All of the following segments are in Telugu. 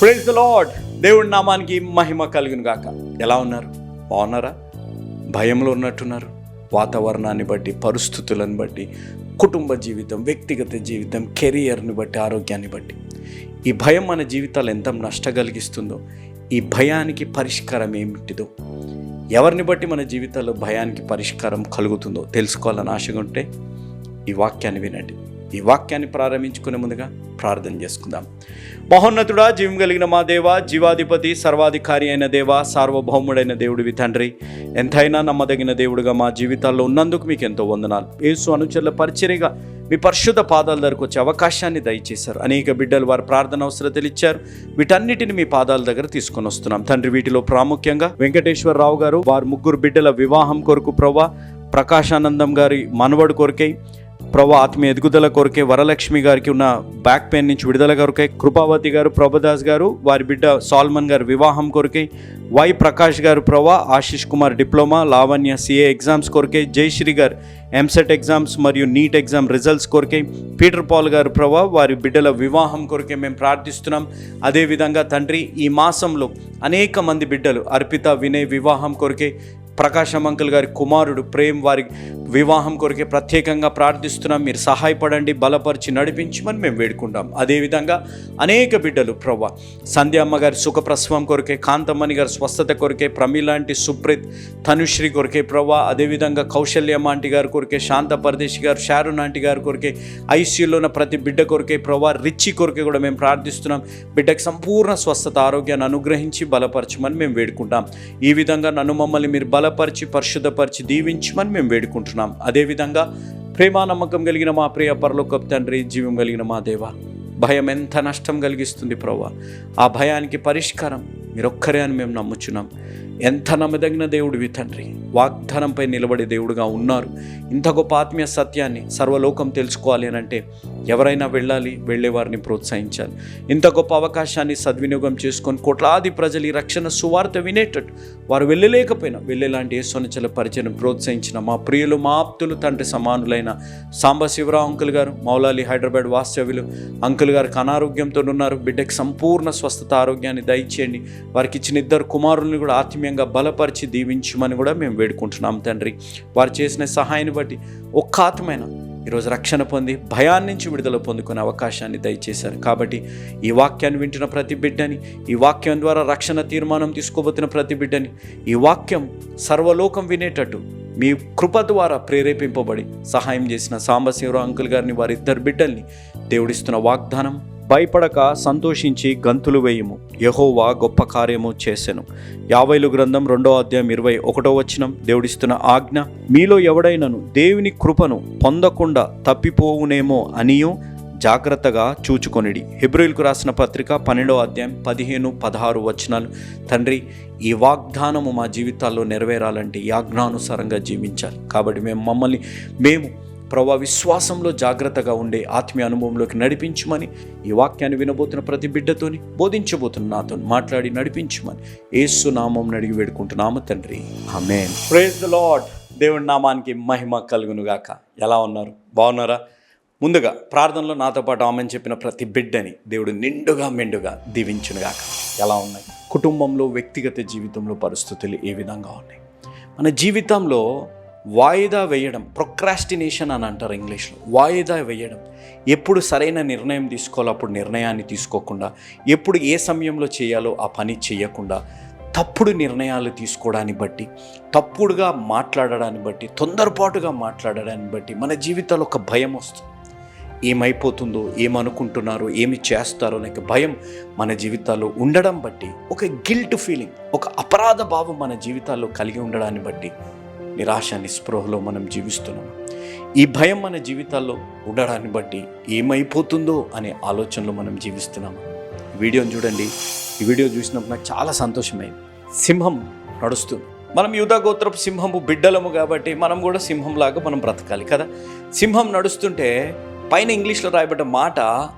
ప్రైజ్ ద లార్డ్ దేవుడి నామానికి మహిమ కలుగును గాక. ఎలా ఉన్నారు? బాగున్నారా? భయంలో ఉన్నట్టున్నారు. వాతావరణాన్ని బట్టి పరిస్థితులను బట్టి కుటుంబ జీవితం వ్యక్తిగత జీవితం కెరియర్ని బట్టి ఆరోగ్యాన్ని బట్టి. ఈ భయం మన జీవితాలు ఎంత నష్ట కలిగిస్తుందో ఈ భయానికి పరిష్కారం ఏమిటిదో ఎవరిని బట్టి మన జీవితాల్లో భయానికి పరిష్కారం కలుగుతుందో తెలుసుకోవాలని ఆశగా ఉంటే ఈ వాక్యాన్ని వినండి. ఈ వాక్యాన్ని ప్రారంభించుకునే ముందుగా ప్రార్థన చేసుకుందాం. మహోన్నతుడా జీవం కలిగిన మా దేవ జీవాధిపతి సర్వాధికారి అయిన దేవ సార్వభౌముడైన దేవుడివి తండ్రి ఎంతైనా నమ్మదగిన దేవుడిగా మా జీవితాల్లో ఉన్నందుకు మీకు ఎంతో వందనాలు. యేసు అనుచరుల పరిచర్యగా మీ పరిశుద్ధ పాదాల దగ్గరకు వచ్చే అవకాశాన్ని దయచేశారు. అనేక బిడ్డలు వారి ప్రార్థన అవసరతలు ఇచ్చారు. వీటన్నిటిని మీ పాదాల దగ్గర తీసుకొని వస్తున్నాం. తండ్రి వీటిలో ప్రాముఖ్యంగా వెంకటేశ్వరరావు గారు వారి ముగ్గురు బిడ్డల వివాహం కొరకు ప్రవ్వ ప్రకాశానందం గారి మనవడు కొరకై ప్రభా ఆత్మీయ ఎదుగుదల కొరకే వరలక్ష్మి గారికి ఉన్న బ్యాక్ పెయిన్ నుంచి విడుదల కొరకే కృపావతి గారు ప్రభదాస్ గారు వారి బిడ్డ సాల్మన్ గారు వివాహం కొరకే Y Prakash garu Prabha Ashish Kumar diploma Lavanya CA exams కొరకే జయశ్రీ గారు ఎంసెట్ ఎగ్జామ్స్ మరియు నీట్ ఎగ్జామ్ రిజల్ట్స్ కొరకే పీటర్ పాల్ గారు ప్రభా వారి బిడ్డల వివాహం కొరకే మేము ప్రార్థిస్తున్నాం. అదేవిధంగా తండ్రి ఈ మాసంలో అనేక మంది బిడ్డలు అర్పిత వినయ్ వివాహం కొరకే ప్రకాశం అంకుల్ గారి కుమారుడు ప్రేమ్ వారి వివాహం కొరకే ప్రత్యేకంగా ప్రార్థిస్తున్నాం. మీరు సహాయపడండి బలపరిచి నడిపించమని మేము వేడుకుంటాం. అదేవిధంగా అనేక బిడ్డలు ప్రవ్వ సంధ్యమ్మ గారి సుఖప్రసవం కొరకే కాంతమ్మని గారి స్వస్థత కొరకే ప్రమీలాంటి సుప్రీత్ తనుశ్రీ కొరకే ప్రవ్వ అదేవిధంగా కౌశల్యమ్మ ఆంటీ గారి కొరకే శాంత పరదేశి గారు షారున్ ఆంటీ గారి కొరకే ఐసీయూలో ఉన్న ప్రతి బిడ్డ కొరకే ప్రవ్వ రిచి కొరకే కూడా మేము ప్రార్థిస్తున్నాం. బిడ్డకి సంపూర్ణ స్వస్థత ఆరోగ్యాన్ని అనుగ్రహించి బలపరచమని మేము వేడుకుంటాం. ఈ విధంగా నన్ను మమ్మల్ని మీరు బల బలపరిచి పరిశుద్ధపరిచి దీవించమని మేము వేడుకుంటున్నాం. అదేవిధంగా ప్రేమ నమ్మకం కలిగిన మా ప్రియ పరలోకపు తండ్రి జీవం కలిగిన మా దేవ భయం ఎంత నష్టం కలిగిస్తుంది ప్రభా ఆ భయానికి పరిష్కారం మీరొక్కరే అని మేము నమ్ముచున్నాం. ఎంత నమ్మదగిన దేవుడివి తండ్రి. వాగ్దానంపై నిలబడే దేవుడుగా ఉన్నారు. ఇంత గొప్ప ఆత్మీయ సత్యాన్ని సర్వలోకం తెలుసుకోవాలి అని అంటే ఎవరైనా వెళ్ళాలి వెళ్ళే వారిని ప్రోత్సహించాలి. ఇంత గొప్ప అవకాశాన్ని సద్వినియోగం చేసుకొని కోట్లాది ప్రజలు ఈ రక్షణ సువార్త వినేటట్టు వారు వెళ్ళలేకపోయినా వెళ్ళేలాంటి యేసొనచల పరిచయం ప్రోత్సహించిన మా ప్రియులు మా ఆప్తులు తండ్రి సమానులైన సాంబశివరావు అంకుల్ గారు మౌలాలి హైదరాబాద్ వాస్తవ్యులు అంకుల్ గారికి అనారోగ్యంతో ఉన్నారు. బిడ్డకి సంపూర్ణ స్వస్థత ఆరోగ్యాన్ని దయచేయండి. వారికి ఇచ్చిన ఇద్దరు కుమారుల్ని కూడా ఆత్మీయంగా బలపరిచి దీవించమని కూడా మేము వేడుకుంటున్నాం తండ్రి. వారు చేసిన సహాయాన్ని బట్టి ఒక్క ఆత్మైన ఈరోజు రక్షణ పొంది భయాన్ని నుంచి విడుదల పొందుకునే అవకాశాన్ని దయచేశారు. కాబట్టి ఈ వాక్యాన్ని వింటున్న ప్రతి బిడ్డని ఈ వాక్యం ద్వారా రక్షణ తీర్మానం తీసుకోబోతున్న ప్రతి బిడ్డని ఈ వాక్యం సర్వలోకం వినేటట్టు మీ కృప ద్వారా ప్రేరేపింపబడి సహాయం చేసిన సాంబశివరావు అంకుల్ గారిని వారిద్దరు బిడ్డల్ని దేవుడిస్తున్న వాగ్దానం భయపడక సంతోషించి గంతులు వేయము. యహోవా గొప్ప కార్యము చేసెను. యాభైలు గ్రంథం రెండో అధ్యాయం ఇరవై ఒకటో వచనం దేవుడిస్తున్న ఆజ్ఞ మీలో ఎవడైనను దేవుని కృపను పొందకుండా తప్పిపోవునేమో అనియు జాగ్రత్తగా చూచుకొనిడి. హిబ్రిల్కు రాసిన పత్రిక పన్నెండో అధ్యాయం పదిహేను పదహారు వచనాలు. తండ్రి ఈ వాగ్దానము మా జీవితాల్లో నెరవేరాలంటే ఈ ఆజ్ఞానుసారంగా జీవించాలి. కాబట్టి మేము మమ్మల్ని మేము ప్రభా విశ్వాసంలో జాగ్రత్తగా ఉండే ఆత్మీయ అనుభవంలోకి నడిపించమని ఈ వాక్యాన్ని వినబోతున్న ప్రతి బిడ్డతోని బోధించబోతున్న నాతో మాట్లాడి నడిపించమని ఏసు నామం అడిగి వేడుకుంటున్నాము తండ్రి. ఆమె ప్రేజ్ ద లాడ్ దేవుడి నామానికి మహిమ కలుగునుగాక. ఎలా ఉన్నారు? బాగున్నారా? ముందుగా ప్రార్థనలో నాతో పాటు ఆమెను చెప్పిన ప్రతి బిడ్డని దేవుడు నిండుగా మెండుగా దీవించునుగాక. ఎలా ఉన్నాయి? కుటుంబంలో వ్యక్తిగత జీవితంలో పరిస్థితులు ఏ విధంగా ఉన్నాయి? మన జీవితంలో వాయిదా వేయడం ప్రొక్రాస్టినేషన్ అని అంటారు ఇంగ్లీష్లో. వాయిదా వేయడం. ఎప్పుడు సరైన నిర్ణయం తీసుకోవాలో అప్పుడు నిర్ణయాన్ని తీసుకోకుండా ఎప్పుడు ఏ సమయంలో చేయాలో ఆ పని చేయకుండా తప్పుడు నిర్ణయాలు తీసుకోవడాన్ని బట్టి తప్పుడుగా మాట్లాడడాన్ని బట్టి తొందరపాటుగా మాట్లాడడాన్ని బట్టి మన జీవితాల్లో ఒక భయం వస్తుంది. ఏమైపోతుందో ఏమనుకుంటున్నారో ఏమి చేస్తారో అనే భయం మన జీవితాల్లో ఉండడం బట్టి ఒక గిల్ట్ ఫీలింగ్ ఒక అపరాధ భావం మన జీవితాల్లో కలిగి ఉండడాన్ని బట్టి నిరాశ నిస్పృహలో మనం జీవిస్తున్నాం. ఈ భయం మన జీవితాల్లో ఉండడాన్ని బట్టి ఏమైపోతుందో అనే ఆలోచనలో మనం జీవిస్తున్నాము వీడియోని చూడండి. ఈ వీడియో చూసినప్పుడు నాకు చాలా సంతోషమైంది. సింహం నడుస్తుంది. మనం యూదా గోత్రపు సింహము బిడ్డలము కాబట్టి మనం కూడా సింహంలాగా మనం బ్రతకాలి కదా. సింహం నడుస్తుంటే పైన ఇంగ్లీష్లో రాయబడ్డ మాట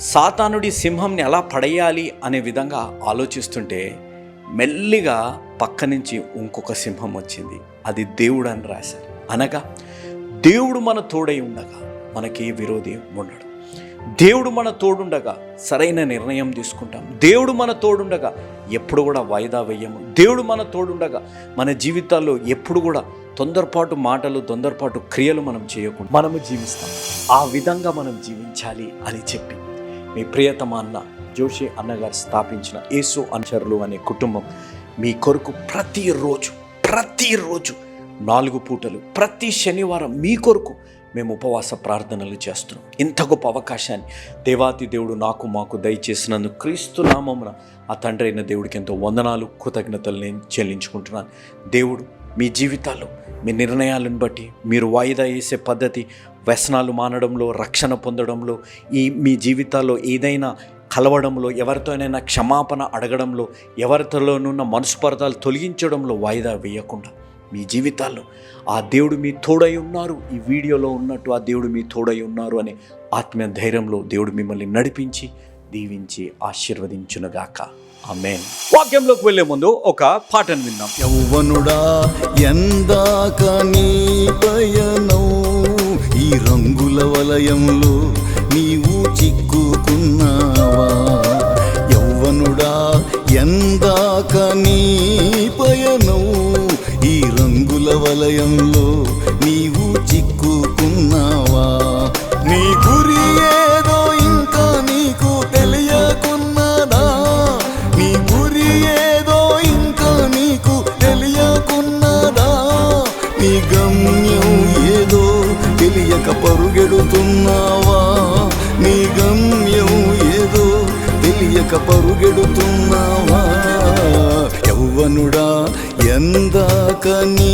సాతానుడి సింహంని ఎలా పడేయాలి? అనే విధంగా ఆలోచిస్తుంటే మెల్లిగా పక్క నుంచి ఇంకొక సింహం వచ్చింది. అది దేవుడు అని రాశారు. అనగా దేవుడు మన తోడై ఉండగా మనకి విరోధి ఉండడు. దేవుడు మన తోడుండగా సరైన నిర్ణయం తీసుకుంటాం. దేవుడు మన తోడుండగా ఎప్పుడు కూడా వాయిదా వేయము. దేవుడు మన తోడుండగా మన జీవితాల్లో ఎప్పుడు కూడా తొందరపాటు మాటలు తొందరపాటు క్రియలు మనం చేయకుండా మనము జీవిస్తాం. ఆ విధంగా మనం జీవించాలి అని చెప్పి మీ ప్రియతమ అన్న జోషి అన్నగారు స్థాపించిన యేసు అనుచరులు అనే కుటుంబం మీ కొరకు ప్రతిరోజు ప్రతిరోజు నాలుగు పూటలు ప్రతి శనివారం మీ కొరకు మేము ఉపవాస ప్రార్థనలు చేస్తున్నాం. ఇంత గొప్ప అవకాశాన్ని దేవాతి దేవుడు నాకు మాకు దయచేసినందుకు క్రీస్తు నామమున ఆ తండ్రి అయిన దేవుడికి ఎంతో వందనాలు కృతజ్ఞతలు నేను చెల్లించుకుంటున్నాను. దేవుడు మీ జీవితాల్లో మీ నిర్ణయాలను బట్టి మీరు వాయిదా వేసే పద్ధతి వ్యసనాలు మానడంలో రక్షణ పొందడంలో ఈ మీ జీవితాల్లో ఏదైనా కలవడంలో ఎవరితోనైనా క్షమాపణ అడగడంలో ఎవరితోనున్న మనస్పర్ధాలు తొలగించడంలో వాయిదా వేయకుండా మీ జీవితాల్లో ఆ దేవుడు మీ తోడై ఉన్నారు. ఈ వీడియోలో ఉన్నట్టు ఆ దేవుడు మీ తోడై ఉన్నారు అనే ఆత్మీయ ధైర్యంలో దేవుడు మిమ్మల్ని నడిపించి దీవించి ఆశీర్వదించునుగాక. ఆమెన్. వాక్యంలోకి వెళ్ళే ముందు ఒక పాటను విందాం. యౌవనుడా ఎందాక నీ పయనం ఈ రంగుల వలయంలో నీవు చిక్కుకున్నావా యౌవనుడా ఎందాక నీ పయనం ఈ రంగుల వలయంలో నీవు చిక్కు ఎందాక నీ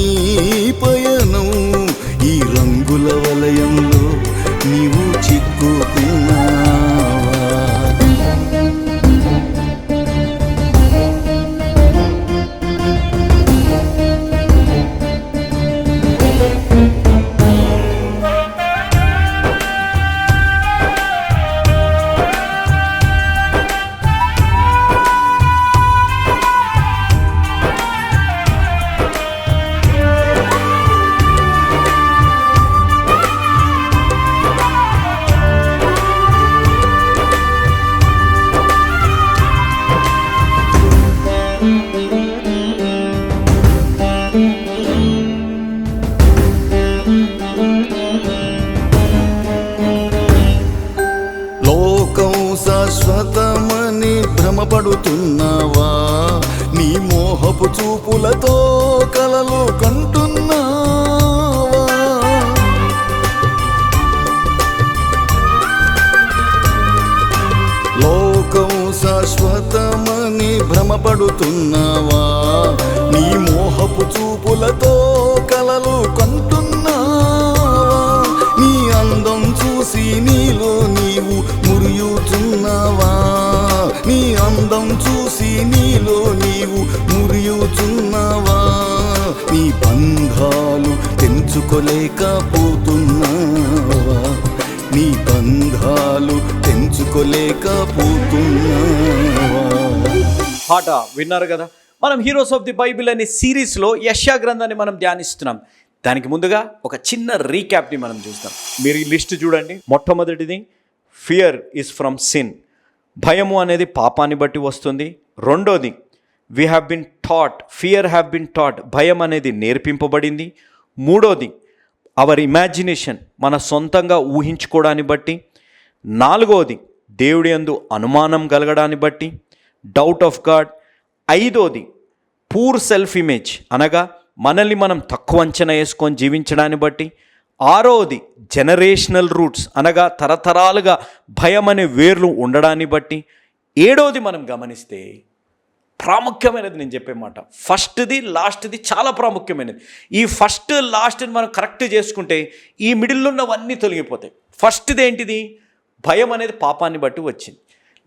అందం చూసి నీలో నీవు మురియుచున్నావా? నీ బంధాలు తెంచుకోలేకపోతున్నావా? నీ బంధాలు తెంచుకోలేకపోతున్నావా? పాట విన్నారు కదా? మనం హీరోస్ ఆఫ్ ది బైబిల్ అనే సిరీస్లో యశా గ్రంథాన్ని మనం ధ్యానిస్తున్నాం. దానికి ముందుగా ఒక చిన్న రీక్యాప్ని మనం చూస్తాం. మీరు ఈ లిస్ట్ చూడండి. మొట్టమొదటిది ఫియర్ ఈజ్ ఫ్రమ్ సిన్ భయము అనేది పాపాన్ని బట్టి వస్తుంది. రెండోది we have been thought fear have been thought భయం అనేది నేర్పింపబడింది. మూడోది అవర్ ఇమాజినేషన్ మన సొంతంగా ఊహించుకోవడాన్ని బట్టి. నాలుగోది దేవుడి అందు అనుమానం కలగడాన్ని బట్టి. డౌట్ ఆఫ్ గాడ్ ఐదోది పూర్ సెల్ఫ్ ఇమేజ్ అనగా మనల్ని మనం తక్కువ అంచనా వేసుకొని జీవించడాన్ని బట్టి. ఆరోది జనరేషనల్ రూట్స్ అనగా తరతరాలుగా భయం అనే వేర్లు ఉండడాన్ని బట్టి. ఏడోది మనం గమనిస్తే ప్రాముఖ్యమైనది నేను చెప్పే మాట. ఫస్ట్ది లాస్ట్ది చాలా ప్రాముఖ్యమైనది. ఈ ఫస్ట్ లాస్ట్ని మనం కరెక్ట్ చేసుకుంటే ఈ మిడిల్లో ఉన్నవన్నీ తొలగిపోతాయి. ఫస్ట్ది ఏంటిది? భయం అనేది పాపాన్ని బట్టి వచ్చింది.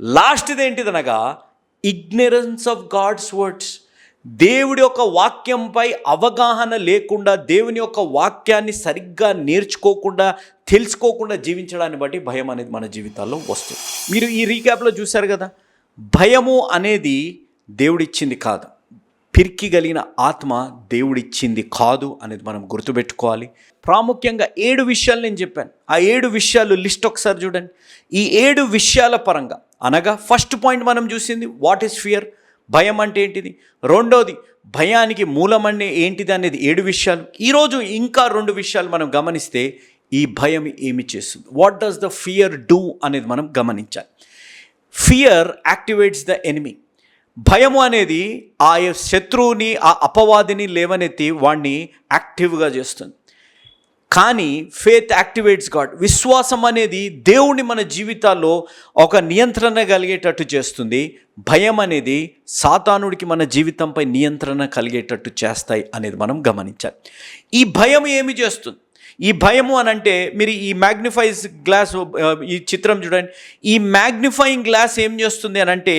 లాస్ట్ది ఏంటిది అనగా ఇగ్నరెన్స్ ఆఫ్ గాడ్స్ వర్డ్స్ దేవుడి యొక్క వాక్యంపై అవగాహన లేకుండా దేవుని యొక్క వాక్యాన్ని సరిగ్గా నేర్చుకోకుండా తెలుసుకోకుండా జీవించడాన్ని బట్టి భయం అనేది మన జీవితాల్లో వస్తుంది. మీరు ఈ రీక్యాప్లో చూశారు కదా? భయము అనేది దేవుడిచ్చింది కాదు. పిరికి కలిగిన ఆత్మ దేవుడిచ్చింది కాదు అనేది మనం గుర్తుపెట్టుకోవాలి. ప్రాముఖ్యంగా ఏడు విషయాలు నేను చెప్పాను. ఆ ఏడు విషయాలు లిస్ట్ ఒకసారి చూడండి. ఈ ఏడు విషయాల పరంగా అనగా ఫస్ట్ పాయింట్ మనం చూసింది వాట్ ఈస్ ఫియర్? భయం అంటే ఏంటిది? రెండోది భయానికి మూలం అంటే ఏంటిది అనేది ఏడు విషయాలు. ఈరోజు ఇంకా రెండు విషయాలు మనం గమనిస్తే ఈ భయం ఏమి చేస్తుంది? What does the fear do అనేది మనం గమనించాలి. ఫియర్ యాక్టివేట్స్ ద ఎనిమీ భయము అనేది ఆ శత్రువుని ఆ అపవాదిని లేవనెత్తి వాడిని యాక్టివ్గా చేస్తుంది. కానీ ఫేత్ యాక్టివేట్స్ గాడ్ విశ్వాసం అనేది దేవుని మన జీవితాల్లో ఒక నియంత్రణ కలిగేటట్టు చేస్తుంది. భయం అనేది సాతానుడికి మన జీవితంపై నియంత్రణ కలిగేటట్టు చేస్తాయి అనేది మనం గమనించాలి. ఈ భయం ఏమి చేస్తుంది? ఈ భయము అని అంటే మీరు ఈ మ్యాగ్నిఫైజ్ గ్లాస్ ఈ చిత్రం చూడండి. ఈ మ్యాగ్నిఫైయింగ్ గ్లాస్ ఏం చేస్తుంది అని అంటే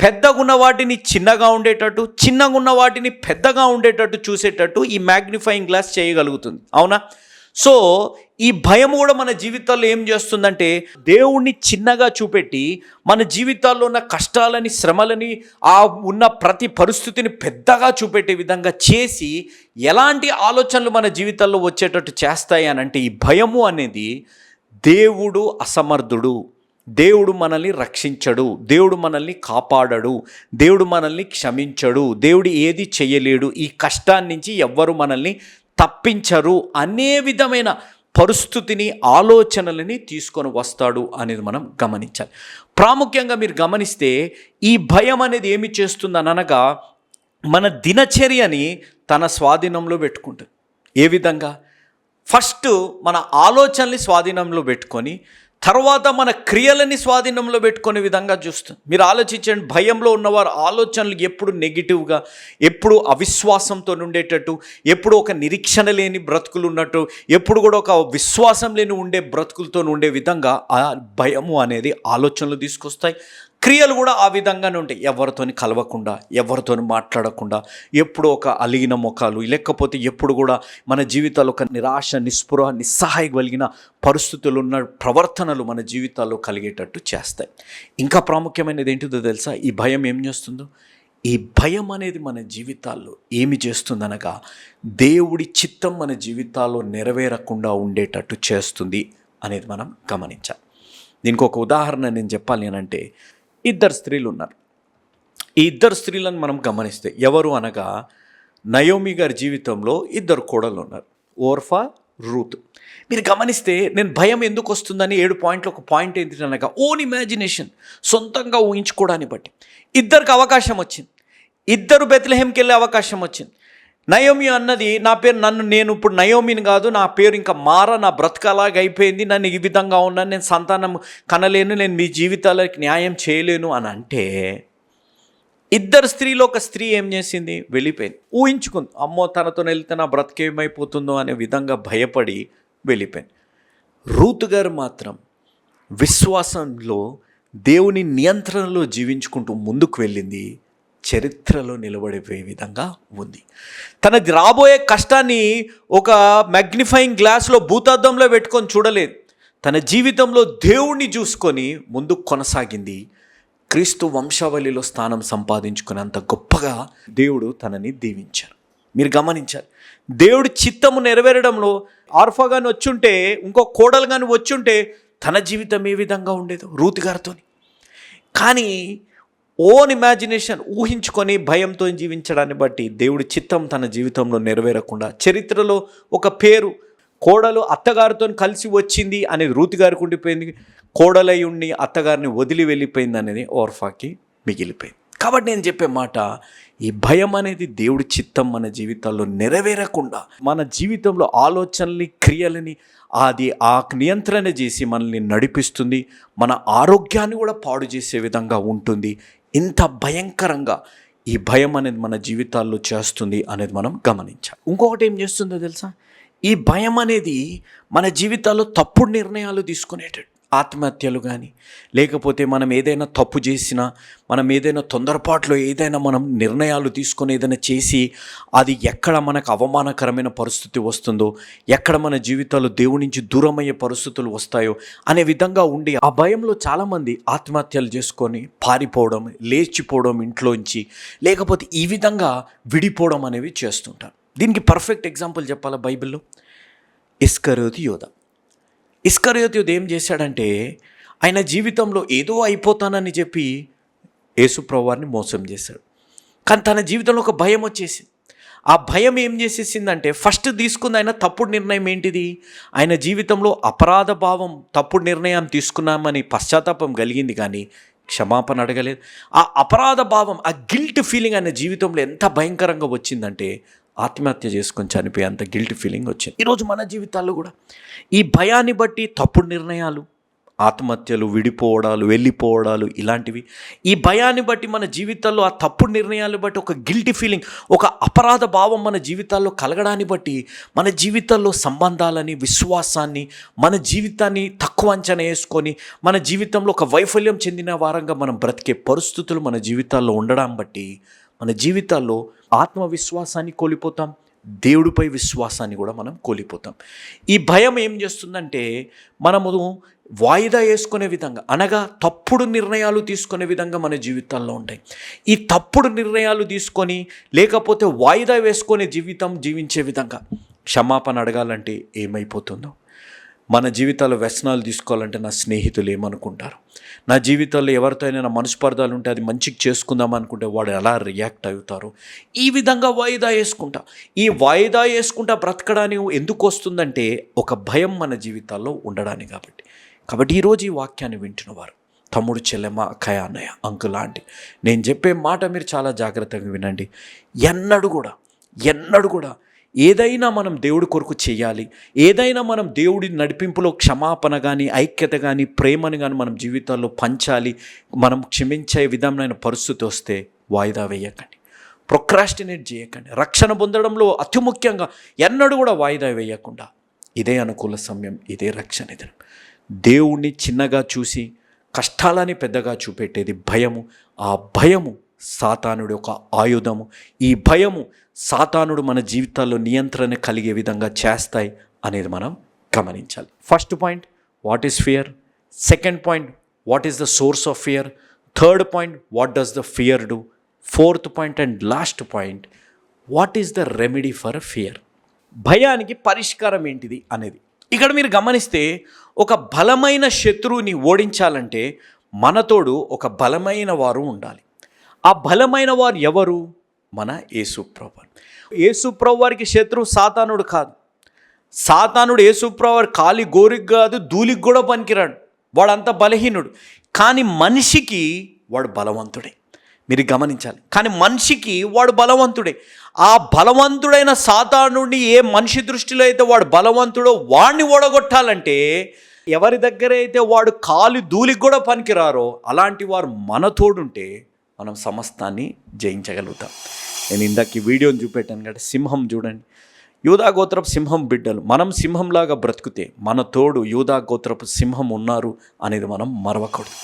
పెద్దగా ఉన్న వాటిని చిన్నగా ఉండేటట్టు చిన్నగా ఉన్న వాటిని పెద్దగా ఉండేటట్టు చూసేటట్టు ఈ మ్యాగ్నిఫైయింగ్ గ్లాస్ చేయగలుగుతుంది. అవునా? సో ఈ భయం కూడా మన జీవితాల్లో ఏం చేస్తుందంటే దేవుణ్ణి చిన్నగా చూపెట్టి మన జీవితాల్లో ఉన్న కష్టాలని శ్రమలని ఆ ఉన్న ప్రతి పరిస్థితిని పెద్దగా చూపెట్టే విధంగా చేసి ఎలాంటి ఆలోచనలు మన జీవితాల్లో వచ్చేటట్టు చేస్తాయి అని అంటే ఈ భయము అనేది దేవుడు అసమర్థుడు. దేవుడు మనల్ని రక్షించడు. దేవుడు మనల్ని కాపాడడు. దేవుడు మనల్ని క్షమించడు. దేవుడు ఏది చేయలేడు. ఈ కష్టాన్ని నుంచి ఎవ్వరు మనల్ని తప్పించరు. అనే విధమైన పరిస్థితిని ఆలోచనలని తీసుకొని వస్తాడు అనేది మనం గమనించాలి. ప్రాముఖ్యంగా మీరు గమనిస్తే ఈ భయం అనేది ఏమి చేస్తుందని అనగా మన దినచర్యని తన స్వాధీనంలో పెట్టుకుంటుంది. ఏ విధంగా? ఫస్ట్ మన ఆలోచనని స్వాధీనంలో పెట్టుకొని తర్వాత మన క్రియలని స్వాధీనంలో పెట్టుకునే విధంగా చూస్తుంది. మీరు ఆలోచించండి భయంలో ఉన్నవారు ఆలోచనలు ఎప్పుడు నెగిటివ్గా ఎప్పుడు అవిశ్వాసంతో ఉండేటట్టు ఎప్పుడు ఒక నిరీక్షణ లేని బ్రతుకులు ఉన్నట్టు ఎప్పుడు కూడా ఒక విశ్వాసం లేని ఉండే బ్రతుకులతో ఉండే విధంగా ఆ భయము అనేది ఆలోచనలు తీసుకొస్తాయి. క్రియలు కూడా ఆ విధంగానే ఉంటాయి. ఎవరితోని కలవకుండా ఎవరితోని మాట్లాడకుండా ఎప్పుడు ఒక అలిగిన ముఖాలు లేకపోతే ఎప్పుడు కూడా మన జీవితాల్లో ఒక నిరాశ నిస్పృహ నిస్సహాయ కలిగిన పరిస్థితులు ఉన్న ప్రవర్తనలు మన జీవితాల్లో కలిగేటట్టు చేస్తాయి. ఇంకా ప్రాముఖ్యమైనది ఏంటిదో తెలుసా? ఈ భయం ఏం చేస్తుందో? ఈ భయం అనేది మన జీవితాల్లో ఏమి చేస్తుందనగా దేవుడి చిత్తం మన జీవితాల్లో నెరవేరకుండా ఉండేటట్టు చేస్తుంది అనేది మనం గమనించాలి. దీనికి ఒక ఉదాహరణ నేను చెప్పాలి అని అంటే ఇద్దరు స్త్రీలు ఉన్నారు ఈ ఇద్దరు స్త్రీలను మనం గమనిస్తే ఎవరు అనగా నయోమి గారి జీవితంలో ఇద్దరు కోడలు ఉన్నారు ఓర్ఫా రూత్. మీరు గమనిస్తే నేను భయం ఎందుకు వస్తుందని ఏడు పాయింట్లు ఒక పాయింట్ ఏంటి అనగా ఓన్ ఇమాజినేషన్ సొంతంగా ఊహించుకోవడాన్ని బట్టి. ఇద్దరికి అవకాశం వచ్చింది. ఇద్దరు బెత్లహేమ్కి వెళ్ళే అవకాశం వచ్చింది. నయోమి అన్నది నా పేరు నన్ను నేను ఇప్పుడు నయోమిని కాదు నా పేరు ఇంకా మార నా బ్రతకలాగా అయిపోయింది నన్ను ఈ విధంగా ఉన్నాను నేను సంతానం కనలేను నేను మీ జీవితాలకు న్యాయం చేయలేను అని అంటే ఇద్దరు స్త్రీలో ఒక స్త్రీ ఏం చేసింది? వెళ్ళిపోయింది. ఊహించుకుంది. అమ్మో తనతో వెళ్తే నా బ్రతికేమైపోతుందో అనే విధంగా భయపడి వెళ్ళిపోయింది. రూతుగారు మాత్రం విశ్వాసంలో దేవుని నియంత్రణలో జీవించుకుంటూ ముందుకు వెళ్ళింది. చరిత్రలో నిలబడిపోయే విధంగా ఉంది. తనది రాబోయే కష్టాన్ని ఒక మ్యాగ్నిఫైయింగ్ గ్లాస్లో భూతార్థంలో పెట్టుకొని చూడలేదు. తన జీవితంలో దేవుణ్ణి చూసుకొని ముందు కొనసాగింది. క్రీస్తు వంశావళిలో స్థానం సంపాదించుకునేంత గొప్పగా దేవుడు తనని దీవించారు. మీరు గమనించాలి. దేవుడి చిత్తము నెరవేరడంలో ఆర్ఫా కానీ వచ్చుంటే ఇంకో కోడలు కానీ వచ్చుంటే తన జీవితం ఏ విధంగా ఉండేదో రూత్ కానీ ఓన్ ఇమాజినేషన్ ఊహించుకొని భయంతో జీవించడాన్ని బట్టి దేవుడి చిత్తం తన జీవితంలో నెరవేరకుండా చరిత్రలో ఒక పేరు కోడలు అత్తగారితో కలిసి వచ్చింది అనేది రూత్ గారికి ఉండిపోయింది కోడలై ఉండి అత్తగారిని వదిలి వెళ్ళిపోయింది అనేది ఓర్ఫాకి మిగిలిపోయింది. కాబట్టి నేను చెప్పే మాట ఈ భయం అనేది దేవుడి చిత్తం మన జీవితాల్లో నెరవేరకుండా మన జీవితంలో ఆలోచనల్ని క్రియలని అది ఆ నియంత్రణ చేసి మనల్ని నడిపిస్తుంది. మన ఆరోగ్యాన్ని కూడా పాడు చేసే విధంగా ఉంటుంది. ఇంత భయంకరంగా ఈ భయం అనేది మన జీవితాల్లో చేస్తుంది అనేది మనం గమనించాలి. ఇంకొకటి ఏం చేస్తుందో తెలుసా? ఈ భయం అనేది మన జీవితాల్లో తప్పుడు నిర్ణయాలు తీసుకునేటట్టు ఆత్మహత్యలు కానీ లేకపోతే మనం ఏదైనా తప్పు చేసినా మనం ఏదైనా తొందరపాట్లో ఏదైనా మనం నిర్ణయాలు తీసుకొని ఏదైనా చేసి అది ఎక్కడ మనకు అవమానకరమైన పరిస్థితి వస్తుందో ఎక్కడ మన జీవితాలు దేవుడి నుంచి దూరమయ్యే పరిస్థితులు వస్తాయో అనే విధంగా ఉండి ఆ భయంలో చాలామంది ఆత్మహత్యలు చేసుకొని పారిపోవడం లేచిపోవడం ఇంట్లోంచి లేకపోతే ఈ విధంగా విడిపోవడం అనేవి చేస్తుంటారు. దీనికి పర్ఫెక్ట్ ఎగ్జాంపుల్ చెప్పాలా బైబిల్లో? ఇస్కరోతి యోధ. ఇస్కరియోత్ ఏం చేశాడంటే ఆయన జీవితంలో ఏదో అయిపోతానని చెప్పి యేసుప్రభువారిని మోసం చేశాడు. కానీ తన జీవితంలో ఒక భయం వచ్చేసి ఆ భయం ఏం చేసేసిందంటే ఫస్ట్ తీసుకుంది ఆయన తప్పుడు నిర్ణయం ఏంటిది? ఆయన జీవితంలో అపరాధ భావం తప్పుడు నిర్ణయం తీసుకున్నామని పశ్చాత్తాపం కలిగింది కానీ క్షమాపణ అడగలేదు. ఆ అపరాధ భావం ఆ గిల్ట్ ఫీలింగ్ ఆయన జీవితంలో ఎంత భయంకరంగా వచ్చిందంటే ఆత్మహత్య చేసుకొని చనిపోయే అంత గిల్ట్ ఫీలింగ్ వచ్చింది. ఈరోజు మన జీవితాల్లో కూడా ఈ భయాన్ని బట్టి తప్పుడు నిర్ణయాలు ఆత్మహత్యలు విడిపోవడాలు వెళ్ళిపోవడాలు ఇలాంటివి ఈ భయాన్ని బట్టి మన జీవితాల్లో ఆ తప్పుడు నిర్ణయాలు బట్టి ఒక గిల్టీ ఫీలింగ్ ఒక అపరాధ భావం మన జీవితాల్లో కలగడాన్ని బట్టి మన జీవితాల్లో సంబంధాలని విశ్వాసాన్ని మన జీవితాన్ని తక్కువ అంచనా వేసుకొని మన జీవితంలో ఒక వైఫల్యం చెందిన వారంగా మనం బ్రతికే పరిస్థితులు మన జీవితాల్లో ఉండడం బట్టి మన జీవితాల్లో ఆత్మవిశ్వాసాన్ని కోల్పోతాం దేవుడిపై విశ్వాసాన్ని కూడా మనం కోల్పోతాం. ఈ భయం ఏం చేస్తుందంటే మనము వాయిదా వేసుకునే విధంగా అనగా తప్పుడు నిర్ణయాలు తీసుకునే విధంగా మన జీవితాల్లో ఉంటాయి. ఈ తప్పుడు నిర్ణయాలు తీసుకొని లేకపోతే వాయిదా వేసుకునే జీవితం జీవించే విధంగా క్షమాపణ అడగాలంటే ఏమైపోతుందో? మన జీవితాల్లో వ్యసనాలు తీసుకోవాలంటే నా స్నేహితులు ఏమనుకుంటారు? నా జీవితంలో ఎవరితో అయినా మనస్పర్ధాలు ఉంటే అది మంచికి చేసుకుందాం అనుకుంటే వాడు ఎలా రియాక్ట్ అవుతారు? ఈ విధంగా వాయిదా వేసుకుంటా. ఈ వాయిదా వేసుకుంటా బ్రతకడానికి ఎందుకు వస్తుందంటే ఒక భయం మన జీవితాల్లో ఉండడానికి కాబట్టి. కాబట్టి ఈరోజు ఈ వాక్యాన్ని వింటున్నవారు తమ్ముడు చెల్లెమ్మ అక్కయ్య అన్నయ్య అంకుల్ లాంటి నేను చెప్పే మాట మీరు చాలా జాగ్రత్తగా వినండి. ఎన్నడు కూడా ఎన్నడు కూడా ఏదైనా మనం దేవుడి కొరకు చేయాలి. ఏదైనా మనం దేవుడి నడిపింపులో క్షమాపణ కానీ ఐక్యత కానీ ప్రేమను కానీ మనం జీవితాల్లో పంచాలి మనం క్షమించే విధమైన పరిస్థితి వస్తే వాయిదా వేయకండి. ప్రొక్రాస్టినేట్ చేయకండి. రక్షణ పొందడంలో అతి ముఖ్యంగా ఎన్నడూ కూడా వాయిదా వేయకుండా. ఇదే అనుకూల సమయం ఇదే రక్షణ దినం. దేవుణ్ణి చిన్నగా చూసి కష్టాలని పెద్దగా చూపెట్టేది భయము. ఆ భయము సాతానుడి ఒక ఆయుధము. ఈ భయము సాతానుడు మన జీవితాల్లో నియంత్రణ కలిగే విధంగా చేస్తాయి అనేది మనం గమనించాలి. First point what is fear second point what is the source of fear third point what does the fear do fourth point and last point what is the remedy for fear భయానికి పరిష్కారం ఏంటిది అనేది. ఇక్కడ మీరు గమనిస్తే ఒక బలమైన శత్రువుని ఓడించాలంటే మనతోడు ఒక బలమైన వారు ఉండాలి. ఆ బలమైన వారు ఎవరు? మన యేసుప్రభు యేసుప్రభు వారికి శత్రువు సాతానుడు కాదు. సాతానుడు యేసుప్రభు కాలి గోరికి కాదు ధూళికి కూడా పనికిరాడు. వాడు అంత బలహీనుడు. కానీ మనిషికి వాడు బలవంతుడే. మీరు గమనించాలి. కానీ మనిషికి వాడు బలవంతుడే. ఆ బలవంతుడైన సాతానుడిని ఏ మనిషి దృష్టిలో అయితే వాడు బలవంతుడో వాడిని ఓడగొట్టాలంటే ఎవరి దగ్గర అయితే వాడు కాలు ధూళికి కూడా పనికిరారో అలాంటి వారు మన తోడుంటే మనం సమస్తాన్ని జయించగలుగుతాం. నేను ఇందాక వీడియోని చూపెట్టాను కాబట్టి సింహం చూడండి. యూదా గోత్రపు సింహం బిడ్డలు. మనం సింహంలాగా బ్రతికితే మన తోడు యూదా గోత్రపు సింహం ఉన్నారు అనేది మనం మరవకూడదు.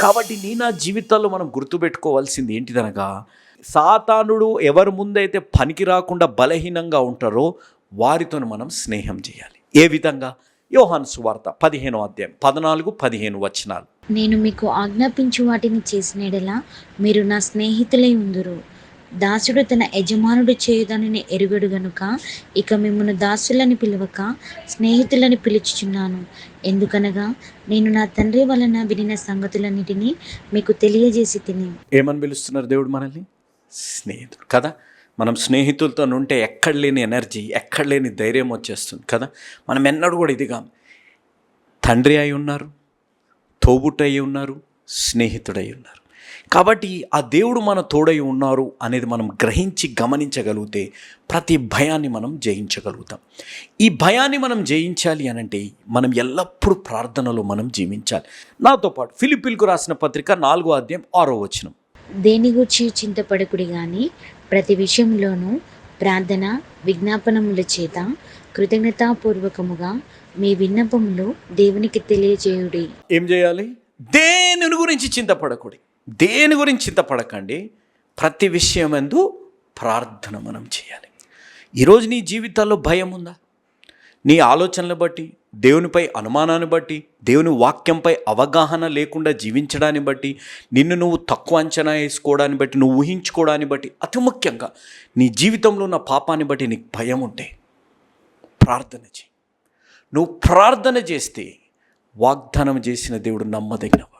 కాబట్టి నీ నా జీవితాల్లో మనం గుర్తుపెట్టుకోవాల్సింది ఏంటిదనగా సాతానుడు ఎవరి ముందైతే పనికి రాకుండా బలహీనంగా ఉంటారో వారితో మనం స్నేహం చేయాలి. ఏ విధంగా? యోహాను సువార్త పదిహేనో అధ్యాయం పద్నాలుగు పదిహేను వచనాలు. నేను మీకు ఆజ్ఞాపించు వాటిని చేసినడలా మీరు నా స్నేహితులై ఉందురు. దాసుడు తన యజమానుడు చేయుదానిని ఎరుగడు గనుక ఇక మిమ్మల్ని దాసులని పిలవక స్నేహితులని పిలుచుచున్నాను. ఎందుకనగా నేను నా తండ్రి వలన వినిన సంగతులన్నిటినీ మీకు తెలియజేసి తిని. ఏమని పిలుస్తున్నారు దేవుడు మనల్ని? స్నేహితుడు. కదా? మనం స్నేహితులతో ఉంటే ఎక్కడ లేని ఎనర్జీ ఎక్కడ లేని ధైర్యం వచ్చేస్తుంది. కదా? మనం ఎన్నడూ కూడా ఇదిగా తండ్రి అయి ఉన్నారు తోబుట్టయి ఉన్నారు స్నేహితుడై ఉన్నారు. కాబట్టి ఆ దేవుడు మన తోడై ఉన్నారు అనేది మనం గ్రహించి గమనించగలిగితే ప్రతి భయాన్ని మనం జయించగలుగుతాం. ఈ భయాన్ని మనం జయించాలి అనంటే మనం ఎల్లప్పుడూ ప్రార్థనలో మనం జీవించాలి. నాతో పాటు ఫిలిపిల్కు రాసిన పత్రిక నాలుగో అధ్యాయం ఆరో వచనం. దేని గురించి చింతపడకుడి కానీ ప్రతి విషయంలోనూ ప్రార్థన విజ్ఞాపనముల చేత కృతజ్ఞతాపూర్వకముగా మీ విన్నపములు దేవునికి తెలియజేయుడి. ఏం చేయాలి? దేని గురించి చింతపడకూడి? దేని గురించి చింతపడకండి? ప్రతి విషయం ఎందు ప్రార్థన మనం చేయాలి. ఈరోజు నీ జీవితాల్లో భయం ఉందా నీ ఆలోచనలు బట్టి దేవునిపై అనుమానాన్ని బట్టి దేవుని వాక్యంపై అవగాహన లేకుండా జీవించడాన్ని బట్టి నిన్ను నువ్వు తక్కువ అంచనా వేసుకోవడాన్ని బట్టి నువ్వు ఊహించుకోవడాన్ని బట్టి అతి ముఖ్యంగా నీ జీవితంలో ఉన్న పాపాన్ని బట్టి నీకు భయం ఉంటే ప్రార్థన చేయి. నువ్వు ప్రార్థన చేస్తే వాగ్దానం చేసిన దేవుడు నమ్మదగినవాడు.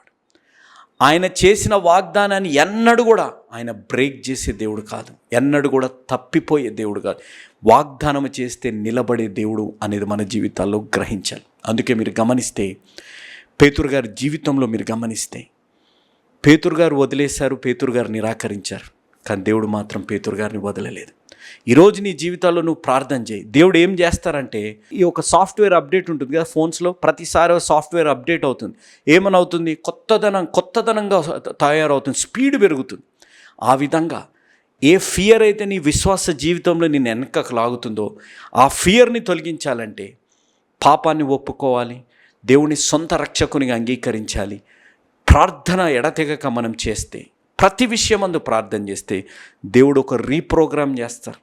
ఆయన చేసిన వాగ్దానాన్ని ఎన్నడూ కూడా ఆయన బ్రేక్ చేసే దేవుడు కాదు. ఎన్నడూ కూడా తప్పిపోయే దేవుడు కాదు. వాగ్దానం చేస్తే నిలబడే దేవుడు అనేది మన జీవితాల్లో గ్రహించాలి. అందుకే మీరు గమనిస్తే పేతురు గారి జీవితంలో మీరు గమనిస్తే పేతురు గారు వదిలేశారు పేతురు గారు నిరాకరించారు. కానీ దేవుడు మాత్రం పేతురు గారిని వదలలేదు. ఈరోజు నీ జీవితాల్లో నువ్వు ప్రార్థన చేయి. దేవుడు ఏం చేస్తారంటే ఈ ఒక సాఫ్ట్వేర్ అప్డేట్ ఉంటుంది కదా ఫోన్స్లో ప్రతిసారి సాఫ్ట్వేర్ అప్డేట్ అవుతుంది. ఏమనవుతుంది? కొత్తదనం కొత్తదనంగా తయారవుతుంది. స్పీడ్ పెరుగుతుంది. ఆ విధంగా ఏ ఫియర్ అయితే నీ విశ్వాస జీవితంలో నేను వెనకకు లాగుతుందో ఆ ఫియర్ని తొలగించాలంటే పాపాన్ని ఒప్పుకోవాలి. దేవుని సొంత రక్షకునిగా అంగీకరించాలి. ప్రార్థన ఎడతెగక మనం చేస్తే ప్రతి విషయం అందు ప్రార్థన చేస్తే దేవుడు ఒక రీప్రోగ్రామ్ చేస్తారు.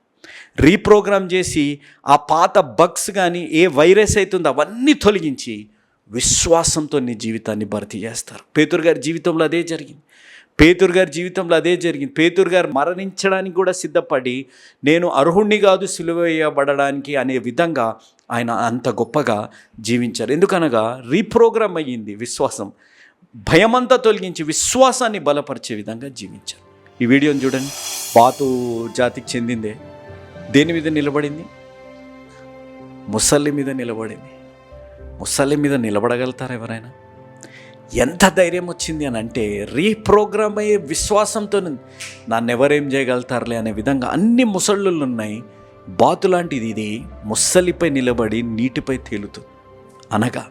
రీప్రోగ్రామ్ చేసి ఆ పాత బగ్స్ కానీ ఏ వైరస్ అవుతుందో అవన్నీ తొలగించి విశ్వాసంతో నీ జీవితాన్ని భర్తీ చేస్తారు. పేతురు గారి జీవితంలో అదే జరిగింది. పేతురు గారి జీవితంలో అదే జరిగింది. పేతురు గారు మరణించడానికి కూడా సిద్ధపడి నేను అర్హుణ్ణి కాదు సిలువేయబడడానికి అనే విధంగా ఆయన అంత గొప్పగా జీవించారు. ఎందుకనగా రీప్రోగ్రామ్ అయ్యింది విశ్వాసం. భయమంతా తొలగించి విశ్వాసాన్ని బలపరిచే విధంగా జీవించారు. ఈ వీడియోని చూడండి. బాతు జాతికి చెందిందే. దేని మీద నిలబడింది? ముసలి మీద నిలబడింది. ముసలి మీద నిలబడగలుగుతారా ఎవరైనా? ఎంత ధైర్యం వచ్చింది అని అంటే రీప్రోగ్రామ్ అయ్యే విశ్వాసంతో నన్ను ఎవరేం చేయగలుగుతారులే అనే విధంగా అన్ని ముసళ్ళు ఉన్నాయి. బాతు లాంటిది ఇది. ముసలిపై నిలబడి నీటిపై తేలుతుంది. అనగా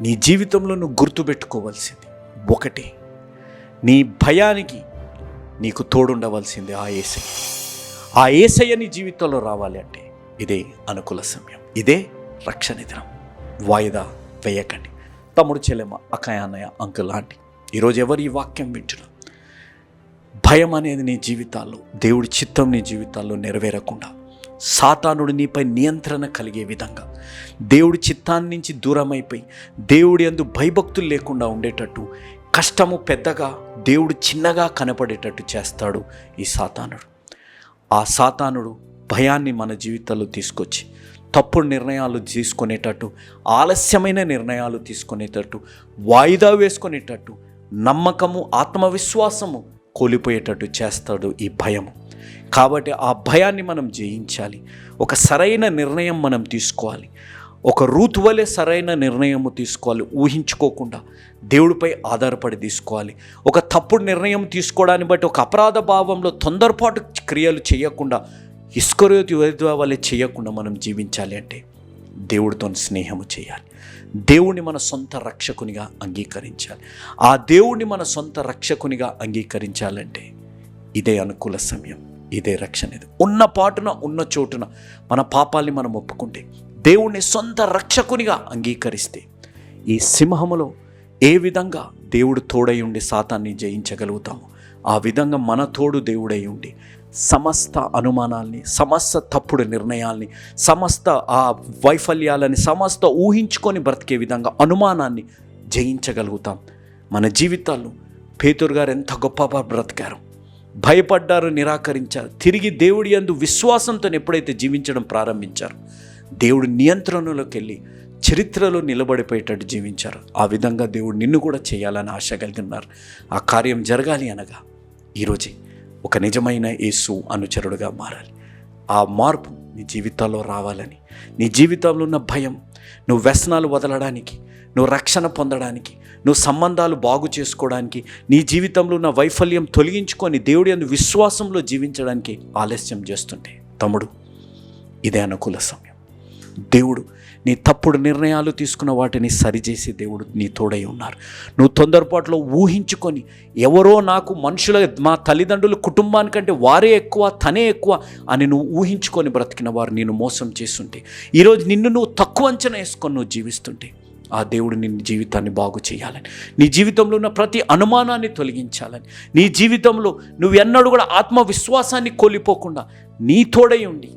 నీ జీవితంలో నువ్వు గుర్తుపెట్టుకోవాల్సింది ఒకటి. నీ భయానికి నీకు తోడుండవలసింది ఆ ఏసయ్య. ఆ ఏసయ్య నీ జీవితంలో రావాలి అంటే ఇదే అనుకూల సమయం. ఇదే రక్షణ దినం. వాయిదా వేయకండి. తమ్ముడు చెల్లెమ్మ అక్కయ్య అన్నయ్య అంకుల్ లాంటి ఈరోజు ఎవరు ఈ వాక్యం వింటున్నారు? భయం అనేది నీ జీవితాల్లో దేవుడి చిత్తం నీ జీవితాల్లో నెరవేరకుండా సాతానుడు నీపై నియంత్రణ కలిగే విధంగా దేవుడి చిత్తాన్ని నుంచి దూరమైపోయి దేవుడి అందు భయభక్తులు లేకుండా ఉండేటట్టు కష్టము పెద్దగా దేవుడు చిన్నగా కనపడేటట్టు చేస్తాడు ఈ సాతానుడు. ఆ సాతానుడు భయాన్ని మన జీవితాల్లో తీసుకొచ్చి తప్పుడు నిర్ణయాలు తీసుకునేటట్టు ఆలస్యమైన నిర్ణయాలు తీసుకునేటట్టు వాయిదా వేసుకునేటట్టు నమ్మకము ఆత్మవిశ్వాసము కోల్పోయేటట్టు చేస్తాడు ఈ భయము. కాబట్టి ఆ భయాన్ని మనం జయించాలి. ఒక సరైన నిర్ణయం మనం తీసుకోవాలి. ఒక రూతు వలె సరైన నిర్ణయం తీసుకోవాలి. ఊహించుకోకుండా దేవుడిపై ఆధారపడి తీసుకోవాలి. ఒక తప్పుడు నిర్ణయం తీసుకోవడాన్ని బట్టి ఒక అపరాధ భావంలో తొందరపాటు క్రియలు చేయకుండా ఇస్కరోతి వలె చేయకుండా మనం జీవించాలి అంటే దేవుడితో స్నేహము చేయాలి. దేవుణ్ణి మన సొంత రక్షకునిగా అంగీకరించాలి. ఆ దేవుణ్ణి మన సొంత రక్షకునిగా అంగీకరించాలంటే ఇదే అనుకూల సమయం. ఇదే రక్షణ ఇది. ఉన్న పాటున ఉన్న చోటున మన పాపాల్ని మనం ఒప్పుకుంటే దేవుణ్ణి సొంత రక్షకునిగా అంగీకరిస్తే ఈ సింహములో ఏ విధంగా దేవుడు తోడై ఉండి సాతాన్ని జయించగలుగుతాము ఆ విధంగా మన తోడు దేవుడై ఉండి సమస్త అనుమానాల్ని సమస్త తప్పుడు నిర్ణయాల్ని సమస్త ఆ వైఫల్యాలని సమస్త ఊహించుకొని బ్రతికే విధంగా అనుమానాన్ని జయించగలుగుతాం. మన జీవితాల్లో పేతురు గారు ఎంత గొప్ప బ్రతికారు. భయపడ్డారు నిరాకరించారు. తిరిగి దేవుడి యందు విశ్వాసంతో ఎప్పుడైతే జీవించడం ప్రారంభించారు దేవుడి నియంత్రణలోకి వెళ్ళి చరిత్రలో నిలబడిపోయేటట్టు జీవించారు. ఆ విధంగా దేవుడు నిన్ను కూడా చేయాలని ఆశ కలిగి ఉన్నారు. ఆ కార్యం జరగాలి అనగా ఈరోజే ఒక నిజమైన యేసు అనుచరుడుగా మారాలి. ఆ మార్పు నీ జీవితాల్లో రావాలని నీ జీవితంలో ఉన్న భయం నువ్వు వ్యసనాలు వదలడానికి నువ్వు రక్షణ పొందడానికి నువ్వు సంబంధాలు బాగు చేసుకోవడానికి నీ జీవితంలో ఉన్న వైఫల్యం తొలగించుకొని దేవుడి అందు విశ్వాసంలో జీవించడానికి ఆలస్యం చేస్తుంటే తమ్ముడు ఇదే అనుకూల సమయం. దేవుడు నీ తప్పుడు నిర్ణయాలు తీసుకున్న వాటిని సరిచేసి దేవుడు నీ తోడై ఉన్నారు. నువ్వు తొందరపాటులో ఊహించుకొని ఎవరో నాకు మనుషుల మా తల్లిదండ్రుల కుటుంబానికంటే వారే ఎక్కువ తనే ఎక్కువ అని నువ్వు ఊహించుకొని బ్రతికిన వారు నేను మోసం చేస్తుంటే ఈరోజు నిన్ను నువ్వు తక్కువ అంచనా వేసుకొని నువ్వు జీవిస్తుంటే ఆ దేవుడు నీ జీవితాన్ని బాగు చేయాలని. నీ జీవితంలో ఉన్న ప్రతి అనుమానాన్ని తొలగించాలని. నీ జీవితంలో నువ్వు ఎన్నడూ కూడా ఆత్మవిశ్వాసాన్ని కోల్పోకుండా నీ తోడై ఉండి.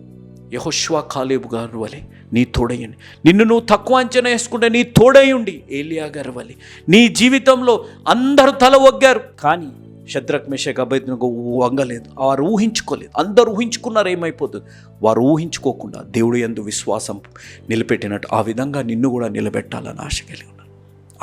యహోష్వా కాలేబు గారు వలె నీ తోడయ్యండి నిన్ను నువ్వు తక్కువ అంచనా వేసుకుంటే నీ తోడై ఉండి. ఏలియా గారు వలె. నీ జీవితంలో అందరూ తల ఒగ్గారు. కానీ శత్రక్ మేషక్ అభ్యర్థులకు వంగలేదు వారు ఊహించుకోలేదు. అందరూ ఊహించుకున్నారు ఏమైపోతుంది? వారు ఊహించుకోకుండా దేవుడు ఎందు విశ్వాసం నిలబెట్టినట్టు ఆ విధంగా నిన్ను కూడా నిలబెట్టాలని ఆశ కలిగి ఉన్నారు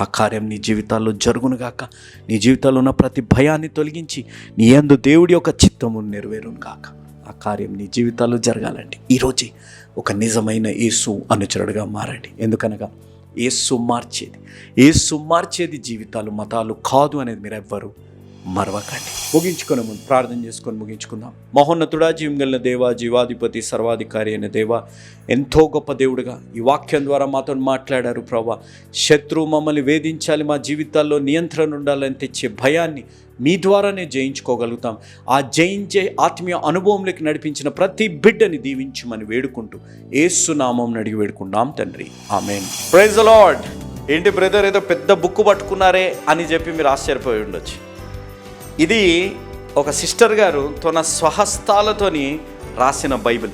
ఆ కార్యం నీ జీవితాల్లో జరుగునుగాక నీ జీవితాల్లో ఉన్న ప్రతి భయాన్ని తొలగించి నీ ఎందు దేవుడి యొక్క చిత్తము నెరవేరును గాక. ఆ కార్యం నీ జీవితాల్లో జరగాలండి ఈరోజే ఒక నిజమైన యేసు అనుచరుడుగా మారండి. ఎందుకనగా యేసు మార్చేది. యేసు మార్చేది జీవితాలు మతాలు కాదు అనేది మీరు ఎవ్వరు మరవకండి. ముగించుకొని ముందు ప్రార్థన చేసుకొని ముగించుకుందాం. మహోన్నతుడా జీవంగలిన దేవ జీవాధిపతి సర్వాధికారి అయిన దేవ ఎంతో గొప్ప దేవుడుగా ఈ వాక్యం ద్వారా మాతో మాట్లాడారు ప్రభా శత్రువు మమ్మల్ని వేధించాలి మా జీవితాల్లో నియంత్రణ ఉండాలని తెచ్చే భయాన్ని మీ ద్వారానే జయించుకోగలుగుతాం. ఆ జయించే ఆత్మీయ అనుభవంలోకి నడిపించిన ప్రతి బిడ్డని దీవించమని వేడుకుంటూ ఏసు నామం అడిగి వేడుకుంటాం తండ్రి. ఆమెన్. ప్రైజ్ లార్డ్ ఏంటి బ్రదర్ ఏదో పెద్ద బుక్ పట్టుకున్నారే అని చెప్పి మీరు ఆశ్చర్యపోయి ఉండొచ్చు. ఇది ఒక సిస్టర్ గారు తన స్వహస్తాలతోని రాసిన బైబిల్.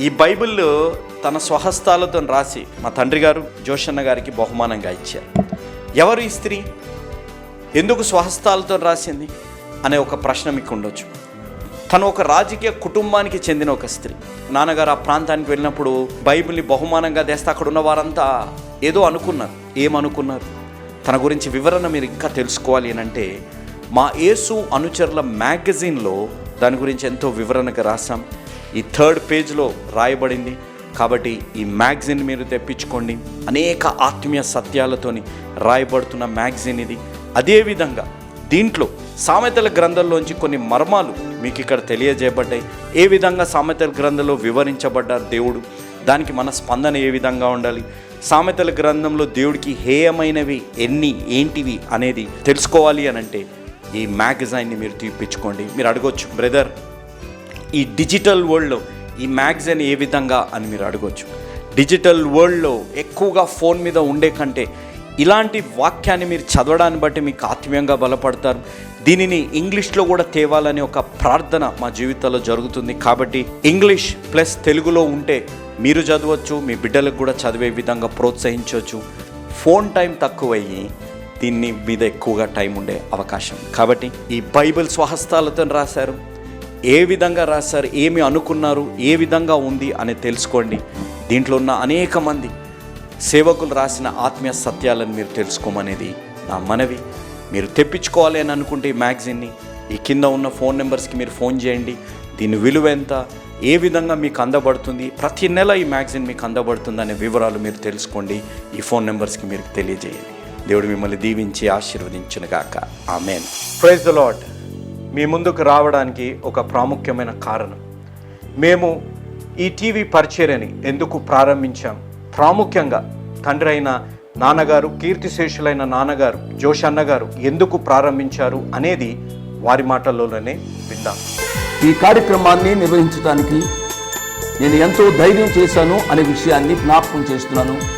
ఈ బైబిల్లో తన స్వహస్తాలతో రాసి మా తండ్రి గారు జోషన్న గారికి బహుమానంగా ఇచ్చారు. ఎవరు ఈ స్త్రీ? ఎందుకు స్వహస్తాలతో రాసింది? అనే ఒక ప్రశ్న మీకు ఉండొచ్చు తను ఒక రాజకీయ కుటుంబానికి చెందిన ఒక స్త్రీ. నాన్నగారు ఆ ప్రాంతానికి వెళ్ళినప్పుడు బైబిల్ని బహుమానంగా తెస్తే అక్కడ ఉన్న వారంతా ఏదో అనుకున్నారు. ఏమనుకున్నారు? తన గురించి వివరణ మీరు ఇంకా తెలుసుకోవాలి అని అంటే మా యేసు అనుచరుల మ్యాగజైన్లో దాని గురించి ఎంతో వివరణగా రాసాం ఈ థర్డ్ పేజ్లో రాయబడింది. కాబట్టి ఈ మ్యాగజైన్ మీరు తెప్పించుకోండి. అనేక ఆత్మీయ సత్యాలతోని రాయబడుతున్న మ్యాగజైన్ ఇది. అదేవిధంగా దీంట్లో సామెతల గ్రంథంలోంచి కొన్ని మర్మాలు మీకు ఇక్కడ తెలియజేయబడ్డాయి. ఏ విధంగా సామెతల గ్రంథంలో వివరించబడ్డారు దేవుడు? దానికి మన స్పందన ఏ విధంగా ఉండాలి? సామెతల గ్రంథంలో దేవుడికి హేయమైనవి ఎన్ని ఏంటివి అనేది తెలుసుకోవాలి అని అంటే ఈ మ్యాగజైన్ని మీరు తీపిచ్చుకోండి. మీరు అడగొచ్చు బ్రదర్ ఈ డిజిటల్ వరల్డ్లో ఈ మ్యాగజైన్ ఏ విధంగా? అని మీరు అడగొచ్చు. డిజిటల్ వరల్డ్లో ఎక్కువగా ఫోన్ మీద ఉండే కంటే ఇలాంటి వాక్యాన్ని మీరు చదవడాన్ని బట్టి మీకు ఆత్మీయంగా బలపడతారు. దీనిని ఇంగ్లీష్లో కూడా తేవాలనే ఒక ప్రార్థన మా జీవితంలో జరుగుతుంది. కాబట్టి ఇంగ్లీష్ ప్లస్ తెలుగులో ఉంటే మీరు చదవచ్చు మీ బిడ్డలకు కూడా చదివే విధంగా ప్రోత్సహించవచ్చు. ఫోన్ టైం తక్కువయ్యి దీన్ని మీద ఎక్కువగా టైం ఉండే అవకాశం. కాబట్టి ఈ బైబిల్ స్వహస్తాలతో రాశారు. ఏ విధంగా రాశారు? ఏమి అనుకున్నారు? ఏ విధంగా ఉంది? అని తెలుసుకోండి. దీంట్లో ఉన్న అనేక మంది సేవకులు రాసిన ఆత్మీయ సత్యాలను మీరు తెలుసుకోమనేది నా మనవి. మీరు తెప్పించుకోవాలి అని అనుకుంటే ఈ మ్యాగజైన్ని ఈ కింద ఉన్న ఫోన్ నెంబర్స్కి మీరు ఫోన్ చేయండి. దీని విలువ ఎంత? ఏ విధంగా మీకు అందబడుతుంది? ప్రతి నెల ఈ మ్యాగజైన్ మీకు అందబడుతుంది అనే వివరాలు మీరు తెలుసుకోండి. ఈ ఫోన్ నెంబర్స్కి మీరు తెలియజేయండి. దేవుడు మిమ్మల్ని దీవించి ఆశీర్వదించునుగాక. ఆమెన్. ప్రైజ్ ద లాడ్ మీ ముందుకు రావడానికి ఒక ప్రాముఖ్యమైన కారణం. మేము ఈ టీవీ పరిచర్యని ఎందుకు ప్రారంభించాం? ప్రాముఖ్యంగా తండ్రి అయిన నాన్నగారు కీర్తిశేషులైన నాన్నగారు జోష్ అన్నగారు ఎందుకు ప్రారంభించారు అనేది వారి మాటల్లోనే విందాం. ఈ కార్యక్రమాన్ని నిర్వహించడానికి నేను ఎంతో ధైర్యం చేశాను అనే విషయాన్ని జ్ఞాపకం చేస్తున్నాను.